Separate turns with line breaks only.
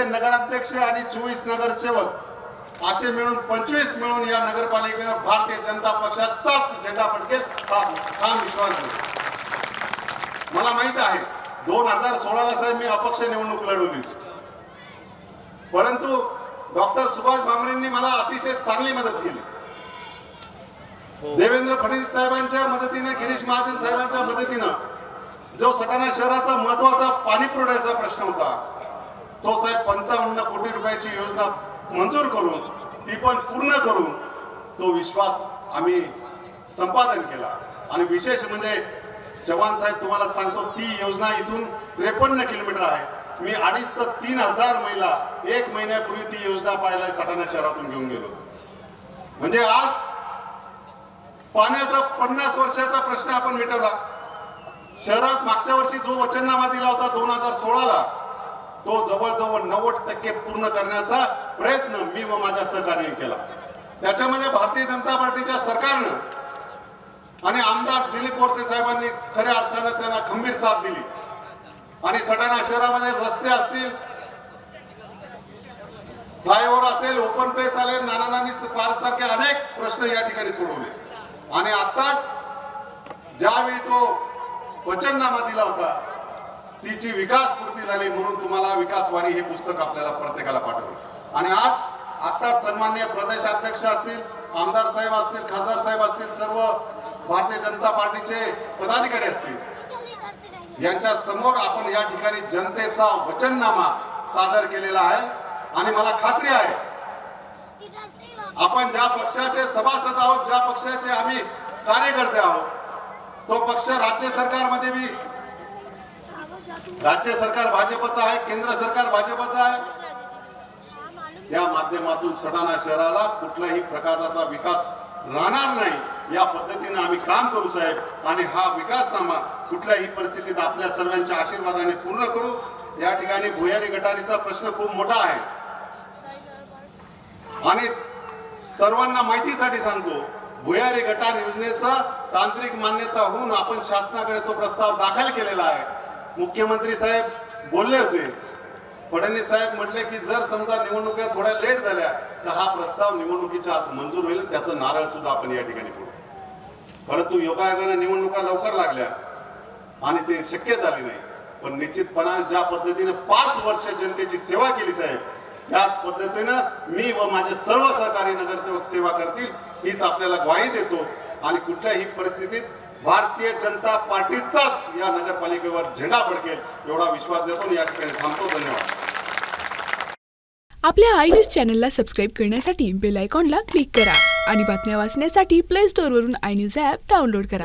मध्ये नगराध्यक्ष आणि चोवीस नगरसेवक असे मिळून पंचवीस मिळून या नगरपालिकेवर भारतीय जनता पक्षाचाच झेटा फडकेल हा विश्वास मला माहीत आहे दोन हजार सोळाला साहेब मी अपक्ष निवडणूक लढवली. परंतु डॉक्टर सुभाष भामरेंनी मला अतिशय चांगली मदत केली. देवेंद्र फडणवीस साहेबांच्या मदतीने गिरीश महाजन साहेबांच्या मदतीनं जो सटाणा शहराचा महत्त्वाचा पाणी पुरवठ्याचा प्रश्न होता तो साहेब पंचावन्न कोटी रुपयाची योजना मंजूर करून ती पण पूर्ण करून तो विश्वास आम्ही संपादन केला. आणि विशेष म्हणजे जवान साहेब तुम्हाला सांगतो ती योजना इथून त्रेपन्न किलोमीटर आहे. मी अडीच तर तीन हजार महिला एक महिन्यापूर्वी ती योजना पाहायला सटाणा शहरातून घेऊन गेलो. म्हणजे आज पाण्याचा पन्नास वर्षाचा प्रश्न आपण मिटवला. शहरात मागच्या वर्षी जो वचननामा दिला होता दोन हजार सोळाला तो जवळजवळ नव्वद टक्के पूर्ण करण्याचा प्रयत्न मी व माझ्या सहकार्याने केला. त्याच्यामध्ये भारतीय जनता पार्टीच्या सरकारनं आणि आमदार दिलीप बोरसे साहेबांनी खऱ्या अर्थानं त्यांना खंबीर साथ दिली. आणि सटाणा शहरामध्ये रस्ते असतील फ्लायओव्हर असेल ओपन प्लेस आले नाना नानी पार्क सारखे अनेक प्रश्न या ठिकाणी सोडवले. आणि आताच ज्यावेळी तो वचननामा दिला होता तिची विकास पूर्ती झाली म्हणून तुम्हाला विकासवारी हे पुस्तक आपल्याला प्रत्येकाला पाठवलं. आणि आज आत्ताच सन्मान्य प्रदेशाध्यक्ष असतील आमदार साहेब असतील खासदार साहेब असतील सर्व भारतीय जनता पार्टीचे पदाधिकारी असतील यांच्या समोर आपण या ठिकाणी जनतेचा वचननामा सादर केलेला आहे. आणि मला खात्री आहे आपण ज्या पक्षाचे सभासद आहोत ज्या पक्षाचे आम्ही कार्यकर्ते आहोत तो पक्ष राज्य सरकारमध्ये बी राज्य सरकार भाजपचं आहे केंद्र सरकार भाजपचं आहे. या माध्यमातून सडाना शहराला कुठल्याही प्रकारचा विकास राहणार नाही. या पद्धतीने आम्ही काम करू साहेब. आणि हा विकासनामा कुठल्याही परिस्थितीत आपल्या सर्वांच्या आशीर्वादाने पूर्ण करू. या ठिकाणी भुयारी गटारीचा प्रश्न खूप मोठा आहे. आणि सर्वांना माहितीसाठी सांगतो भुयारी गटार योजनेचं तांत्रिक मान्यता होऊन आपण शासनाकडे तो प्रस्ताव दाखल केलेला आहे. मुख्यमंत्री साहेब बोलले होते. फडणवीस साहेब म्हटले की जर समजा निवडणुका थोड्या लेट झाल्या तर हा प्रस्ताव निवडणुकीच्या आत मंजूर होईल. त्याचं नारळ सुद्धा आपण या ठिकाणी फोडू. परंतु योगायोगाने निवडणुका लवकर लागल्या आणि ते शक्य झाले नाही. पण निश्चितपणाने ज्या पद्धतीने पाच वर्ष जनतेची सेवा केली साहेब त्याच पद्धतीनं मी व माझे सर्व सहकारी नगरसेवक सेवा करतील हीच आपल्याला ग्वाही देतो. आणि कुठल्याही परिस्थितीत भारतीय जनता पार्टीचाच या नगरपालिकेवर झेंडा फडकेल एवढा विश्वास देतो या ठिकाणी थांबतो. धन्यवाद.
आपल्या आय न्यूज चॅनलला सबस्क्राईब करण्यासाठी बेल आयकॉनला क्लिक करा आणि बातम्या वाचण्यासाठी प्ले स्टोअरवरून आय न्यूज ॲप डाउनलोड करा.